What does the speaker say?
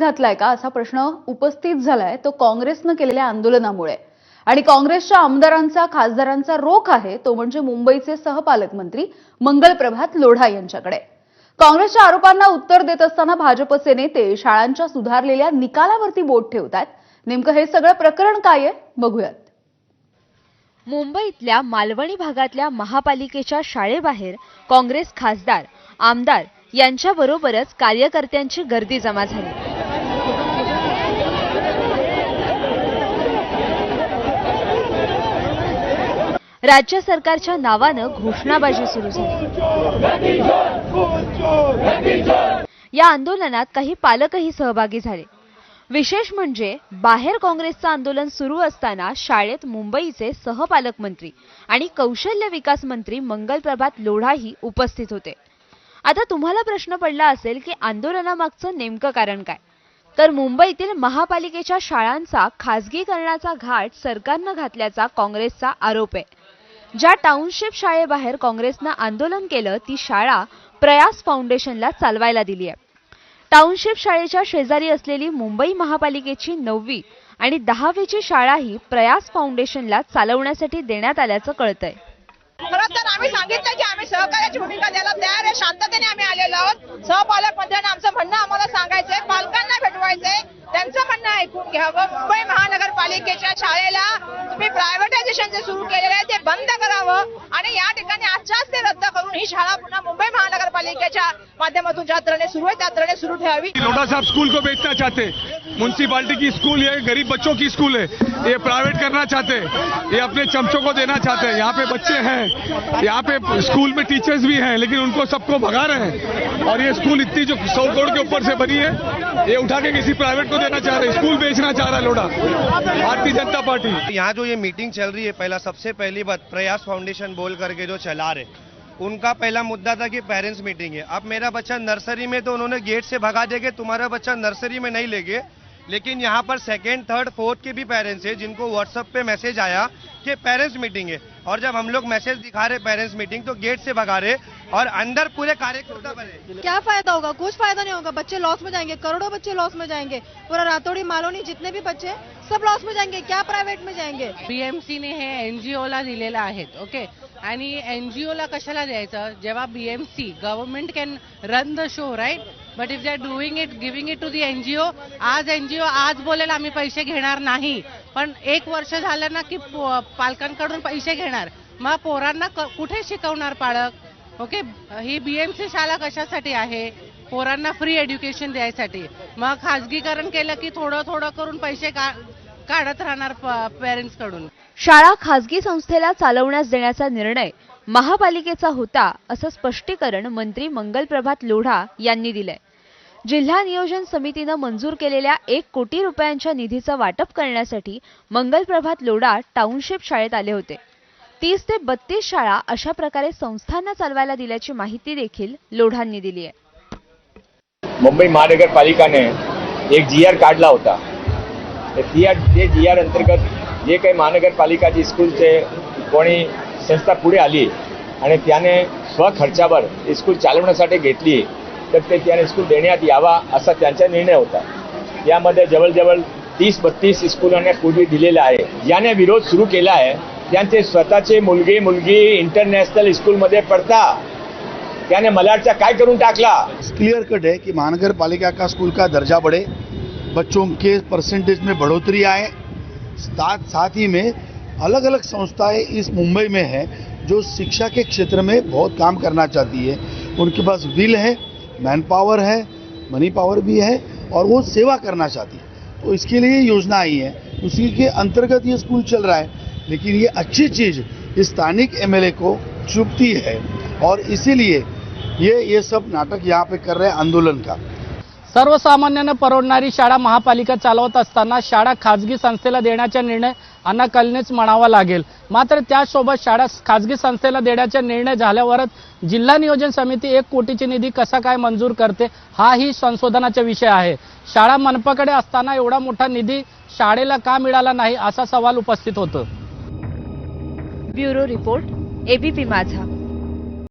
घातलाय का? असा प्रश्न उपस्थित झालाय. तो काँग्रेसनं केलेल्या आंदोलनामुळे. आणि काँग्रेसच्या आमदारांचा खासदारांचा रोख आहे तो म्हणजे मुंबईचे सहपालकमंत्री मंगलप्रभात लोढा यांच्याकडे. काँग्रेसच्या आरोपांना उत्तर देत असताना भाजपचे नेते शाळांच्या सुधारलेल्या निकालावरती बोट ठेवतात नेमकं हे सगळं प्रकरण काय आहे? बघूयात. मुंबईतल्या मालवणी भागातल्या महापालिकेच्या शाळेबाहेर काँग्रेस खासदार आमदार यांच्याबरोबरच कार्यकर्त्यांची गर्दी जमा झाली. राज्य सरकारच्या नावानं घोषणाबाजी सुरू झाली. या आंदोलनात काही पालकही सहभागी झाले. विशेष म्हणजे बाहेर काँग्रेसचं आंदोलन सुरू असताना शाळेत मुंबईचे सहपालकमंत्री आणि कौशल्य विकास मंत्री मंगलप्रभात लोढाही उपस्थित होते. आता तुम्हाला प्रश्न पडला असेल की आंदोलनामागचं नेमकं कारण काय? तर मुंबईतील महापालिकेच्या शाळांचा खासगीकरणाचा घाट सरकारनं घातल्याचा काँग्रेसचा आरोप आहे. ज्या टाउनशिप शाळेबाहेर काँग्रेसनं आंदोलन केलं ती शाळा प्रयास फाउंडेशनला चालवायला दिली आहे टाउनशिप शाळेच्या शेजारी असलेली मुंबई महापालिकेची नववी आणि दहावीची शाळा ही प्रयास फाउंडेशनला चालवण्यासाठी देण्यात आल्याचं कळतंय. खरं तर आम्ही सांगितलं की सहकार्याची भूमिका द्यायला तयार आहे. शांततेने आम्ही आलेलो आहोत. सहपालक मंत्र्यांना आमचं म्हणणं आम्हाला सांगायचंय. पालकांना भेटवायचंय. त्यांचं म्हणणं ऐकून घ्यावं. मुंबई महानगरपालिकेच्या शाळेला तुम्ही प्रायव्हेटायझेशन जे सुरू केलेलं आहे ते बंद करावं. आणि या ठिकाणी आजच्याच ते रद्द करून ही शाळा पुन्हा मुंबई महानगरपालिकेच्या माध्यमातून ज्या सुरू आहे त्या सुरू ठेवावी. लोटा साहब स्कूल को बेचना चाहते. म्यूनसिपालिटी की स्कूल ये गरीब बच्चों की स्कूल है। ये प्राइवेट करना चाहते हैं, ये अपने चमचों को देना चाहते हैं। यहाँ पे बच्चे हैं, यहाँ पे स्कूल में टीचर्स भी हैं, लेकिन उनको सबको भगा रहे हैं। और ये स्कूल इतनी जो सौ करोड़ के ऊपर से बनी है, ये उठा के किसी प्राइवेट को देना चाह रहे हैं, स्कूल बेचना चाह रहा है लोडा, भारतीय जनता पार्टी। यहाँ जो ये मीटिंग चल रही है, पहला सबसे पहली बात, प्रयास फाउंडेशन बोल करके जो चला रहे उनका पहला मुद्दा था कि पेरेंट्स मीटिंग है। अब मेरा बच्चा नर्सरी में तो उन्होंने गेट से भगा देंगे, तुम्हारा बच्चा नर्सरी में नहीं लेंगे लेकिन यहाँ पर सेकेंड थर्ड फोर्थ के भी पेरेंट्स है जिनको व्हाट्सएप पे मैसेज आया कि पेरेंट्स मीटिंग है। और जब हम लोग मैसेज दिखा रहे पेरेंट्स मीटिंग तो गेट से भगा रहे और अंदर पूरे कार्यकर्ता बने। क्या फ़ायदा होगा? कुछ फ़ायदा नहीं होगा। बच्चे लॉस में जाएँगे करोड़ों बच्चे लॉस में जाएँगे। पूरा रातोड़ी मालोनी जितने भी बच्चे सब लॉस में जाएँगे। क्या प्रायव्हेट में जाएँगे? बीएमसी बीएमसीने हे एनजीओला दिलेलं आहेत ओके आणि एनजीओला कशाला द्यायचं? जेव्हा BMC government can run the show right but if they are doing it giving it to the NGO आज एनजीओ आज बोलेल आम्ही पैसे घेणार नाही. पण एक वर्ष झालं ना की पालकांकडून पैसे घेणार. मग पोरांना क- कुठे शिकवणार पालक? ओके ही बीएमसी शाळा कशासाठी आहे? पोरांना फ्री एज्युकेशन द्यायसाठी. मग खाजगीकरण केलं की थोडं थोडं करून पैसे का काढत राहणार पेरेंट्सकडून शाळा खाजगी संस्थेला चालवण्यास देण्याचा निर्णय महापालिकेचा होता असं स्पष्टीकरण मंत्री मंगलप्रभात लोढा यांनी दिलंय. जिल्हा नियोजन समितीनं मंजूर केलेल्या एक कोटी रुपयांच्या निधीचं वाटप करण्यासाठी मंगलप्रभात लोढा टाउनशिप शाळेत आले होते. तीस ते बत्तीस शाळा अशा प्रकारे संस्थांना चालवायला दिल्याची माहिती देखील लोढांनी दिली आहे. मुंबई महानगरपालिकाने एक जी आर काढला होता. जी आर ते जी आर अंतर्गत जे काही महानगरपालिकाची स्कूलचे कोणी संस्था पुढे आली आणि त्याने स्वखर्चावर स्कूल चालवण्यासाठी घेतली तर ते स्कूल देण्यात यावा निर्णय होता. यामध्ये जवळजवळ तीस बत्तीस स्कूलांना पूर्वी दिलेला आहे. ज्याने विरोध सुरू केला आहे. त्यांचे स्वतःचे मुलगे, मुलगी इंटरनॅशनल स्कूलमध्ये पडता. त्याने मलाडचा काय टाकला? क्लियर कट है कि महानगर पालिका का स्कूल का दर्जा बढ़े. बच्चों के परसेंटेज में बढ़ोतरी आए. साथ साथ ही में अलग अलग संस्थाएँ इस मुंबई में हैं जो शिक्षा के क्षेत्र में बहुत काम करना चाहती है. उनके पास विल है। मैन पावर है मनी पावर भी है और वो सेवा करना चाहती है। तो इसके लिए योजना आई है। उसी के अंतर्गत ये स्कूल चल रहा है। लेकिन ये अच्छी चीज़ स्थानिक एमएलए को चुभती है और इसीलिए ये ये सब नाटक यहाँ पे कर रहे हैं आंदोलन का। सर्वसामान्यांना परवडणारी शाळा महापालिका चालवत असताना शाळा खाजगी संस्थेला देण्याचा निर्णय अनाकलनेच म्हणावा लागेल. मात्र त्यासोबत शाळा खाजगी संस्थेला देण्याचा निर्णय झाल्यावरच जिल्हा नियोजन समिती एक कोटीची निधी कसा काय मंजूर करते हाही संशोधनाचा विषय आहे. शाळा मनपाकडे असताना एवढा मोठा निधी शाळेला का मिळाला नाही असा सवाल उपस्थित होतो. ब्युरो रिपोर्ट एबीपी माझा.